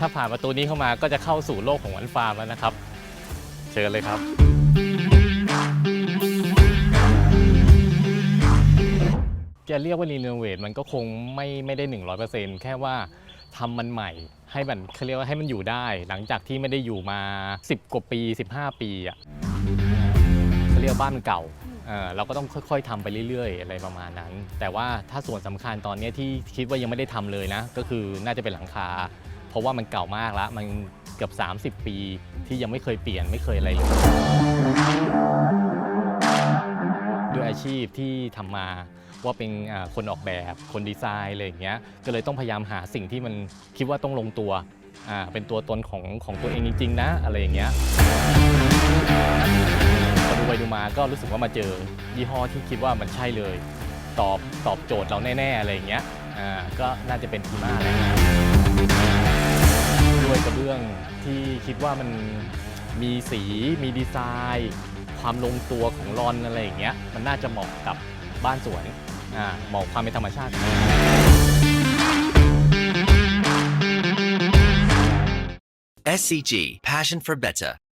ถ้าผ่านประตูนี้เข้ามาก็จะเข้าสู่โลกของวันฟาร์มแล้วนะครับ เชิญเลยครับ จะเรียกว่ารีโนเวทมันก็คงไม่ไม่ได้ 100%แค่ว่าทำมันใหม่ให้มันเขาเรียกว่าให้มันอยู่ได้ หลังจากที่ไม่ได้อยู่มา 10 กว่าปี 15 ปีอะเขาเรียกว่าบ้านมันเก่าเออเราก็ต้องค่อย ๆทำไปเรื่อย ๆ อะไรประมาณนั้น แต่ว่าถ้าส่วนสำคัญตอนนี้ที่คิดว่ายังไม่ได้ทำเลยนะ ก็คือน่าจะเป็นหลังคา เพราะว่ามันเก่ามากแล้วมันเกือบ 30 ปีที่ยังไม่เคยเปลี่ยนไม่เคยอะไรเลยด้วยอาชีพที่ทำมาว่าเป็นคนออกแบบคนดีไซน์อะไรอย่างเงี้ยก็เลยต้องพยายามหาสิ่งที่มันคิดว่าต้องลงตัวเป็นตัวตนของของตัวเองจริงๆนะอะไรอย่างเงี้ยพอดูไปดูมาก็รู้สึกว่ามาเจอยี่ห้อที่คิดว่ามันใช่เลย ตอบตอบโจทย์เราแน่ๆอะไรอย่างเงี้ยก็น่าจะเป็นทีมาแล้วยก รื่องที่คิดว่ามันมีสีมีดีไซน์ ความลงตัวของรอนอะไรอย่างเงี้ยมันน่าจะเหมาะกับบ้านสวนอ่าเหมาะความเป็นธรรมชาติ SCG Passion for Better